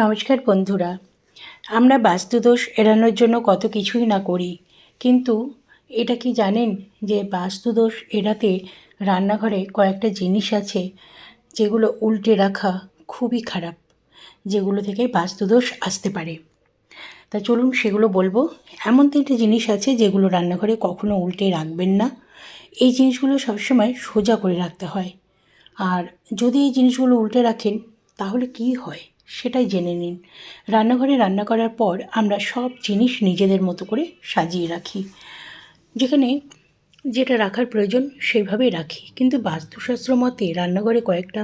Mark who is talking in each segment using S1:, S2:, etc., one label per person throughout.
S1: নমস্কার বন্ধুরা। আমরা বাস্তুদোষ এড়ানোর জন্য কত কিছুই না করি, কিন্তু এটা কি জানেন যে বাস্তুদোষ এড়াতে রান্নাঘরে কয়েকটা জিনিস আছে যেগুলো উল্টে রাখা খুবই খারাপ, যেগুলো থেকে বাস্তুদোষ আসতে পারে। তা চলুন সেগুলো বলব। এমন তিনটে জিনিস আছে যেগুলো রান্নাঘরে কখনো উল্টে রাখবেন না। এই জিনিসগুলো সবসময় সোজা করে রাখতে হয়। আর যদি এই জিনিসগুলো উল্টে রাখেন, তাহলে কি হয়? সেটাই জেনে নিন। রান্নাঘরে রান্না করার পর আমরা সব জিনিস নিজেদের মতো করে সাজিয়ে রাখি। যেখানে যেটা রাখার প্রয়োজন সেইভাবেই রাখি। কিন্তু বাস্তুশাস্ত্র মতে রান্নাঘরে কয়েকটা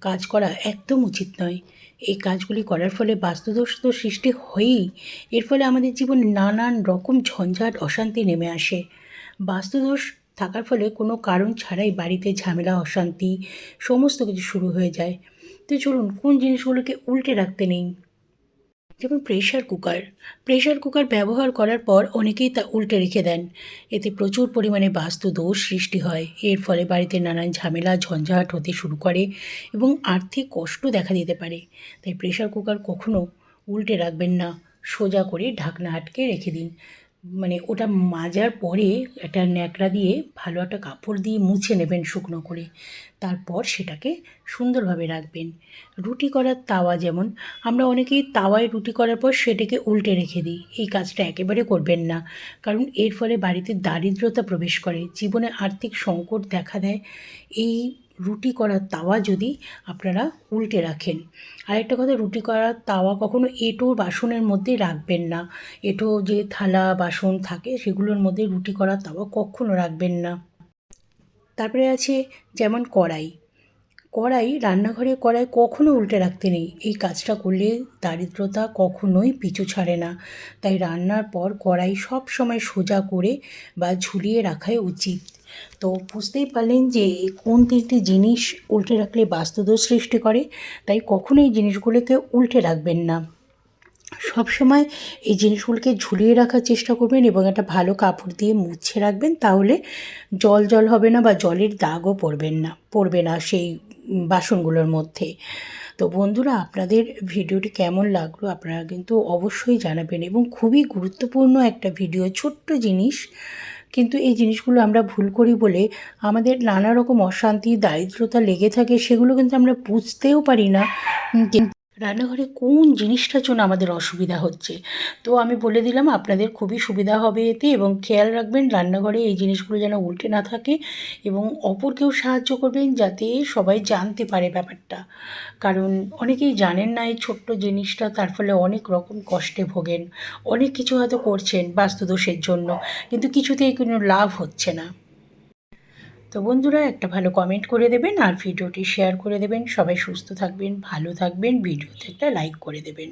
S1: কাজ করা একদম উচিত নয়। এই কাজগুলি করার ফলে বাস্তুদোষ তো সৃষ্টি হয়েই এর ফলে আমাদের জীবনে নানান রকম ঝঞ্ঝাট, অশান্তি নেমে আসে। বাস্তুদোষ থাকার ফলে কোনো কারণ ছাড়াই বাড়িতে ঝামেলা, অশান্তি, সমস্ত কিছু শুরু হয়ে যায়। তো চলুন, কোন জিনিসগুলোকে উল্টে রাখতে নেই? যেমন প্রেশার কুকার প্রেশার কুকার ব্যবহার করার পর অনেকেই তা উল্টে রেখে দেন। এতে প্রচুর পরিমাণে বাস্তু দোষ সৃষ্টি হয়। এর ফলে বাড়িতে নানান ঝামেলা, ঝঞ্ঝাট হতে শুরু করে এবং আর্থিক কষ্ট দেখা দিতে পারে। তাই প্রেশার কুকার কখনও উল্টে রাখবেন না। সোজা করে ঢাকনা আটকে রেখে দিন। মানে ওটা মাজার পরে একটা ন্যাকড়া দিয়ে ভালো একটা কাপড় দিয়ে মুছে নেবেন শুকনো করে। তারপর সেটাকে সুন্দরভাবে রাখবেন। রুটি করার তাওয়া যেমন, আমরা অনেকেই তাওয়ায় রুটি করার পর সেটাকে উল্টে রেখে দিই। এই কাজটা একেবারে করবেন না। কারণ এর ফলে বাড়িতে দারিদ্রতা প্রবেশ করে, জীবনে আর্থিক সংকট দেখা দেয়। এই রুটি করার তাওয়া যদি আপনারা উল্টে রাখেন। আরেকটা কথা, রুটি করার তাওয়া কখনো এঁটো বাসনের মধ্যে রাখবেন না। এঁটো যে থালা বাসন থাকে সেগুলোর মধ্যে রুটি করার তাওয়া কখনো রাখবেন না। তারপরে আছে যেমন কড়াই। কড়াই, রান্নাঘরে কড়াই কখনো উল্টে রাখতে নেই। এই কাজটা করলে দারিদ্রতা কখনোই পিছু ছাড়ে না। তাই রান্নার পর কড়াই সব সময় সোজা করে বা ঝুলিয়ে রাখাই উচিত। তো বুঝতেই পারলেন যে কোন তিনটি জিনিস উল্টে রাখলে বাস্তুদোষ সৃষ্টি করে, তাই কখনো এই জিনিসগুলোকে উল্টে রাখবেন না। সবসময় এই জিনিসগুলোকে ঝুলিয়ে রাখার চেষ্টা করবেন এবং একটা ভালো কাপড় দিয়ে মুছে রাখবেন, তাহলে জল জল হবে না বা জলের দাগও পড়বেন না, পড়বে না সেই বাসনগুলোর মধ্যে। তো বন্ধুরা, আপনাদের ভিডিওটি কেমন লাগল আপনারা কিন্তু অবশ্যই জানাবেন এবং খুবই গুরুত্বপূর্ণ একটা ভিডিও, ছোট্ট জিনিস কিন্তু এই জিনিসগুলো আমরা ভুল করি বলে আমাদের নানা রকম অশান্তি, দারিদ্রতা লেগে থাকে, সেগুলো কিন্তু আমরা বুঝতেও পারি না। রান্নাঘরে কোন জিনিসটার জন্য আমাদের অসুবিধা হচ্ছে? তো আমি বলে দিলাম, আপনাদের খুবই সুবিধা হবে এতে এবং খেয়াল রাখবেন রান্নাঘরে এই জিনিসগুলো যেন উল্টে না থাকে এবং অপরকেও সাহায্য করবেন যাতে সবাই জানতে পারে ব্যাপারটা। কারণ অনেকেই জানেন না এই ছোট্ট জিনিসটা, তার ফলে অনেক রকম কষ্টে ভোগেন। অনেক কিছু হয়তো করছেন বাস্তুদোষের জন্য, কিন্তু কিছুতেই কোনো লাভ হচ্ছে না। তো বন্ধুরা, একটা ভালো কমেন্ট করে দেবেন আর ভিডিওটি শেয়ার করে দেবেন। সবাই সুস্থ থাকবেন, ভালো থাকবেন, ভিডিওতে একটা লাইক করে দেবেন।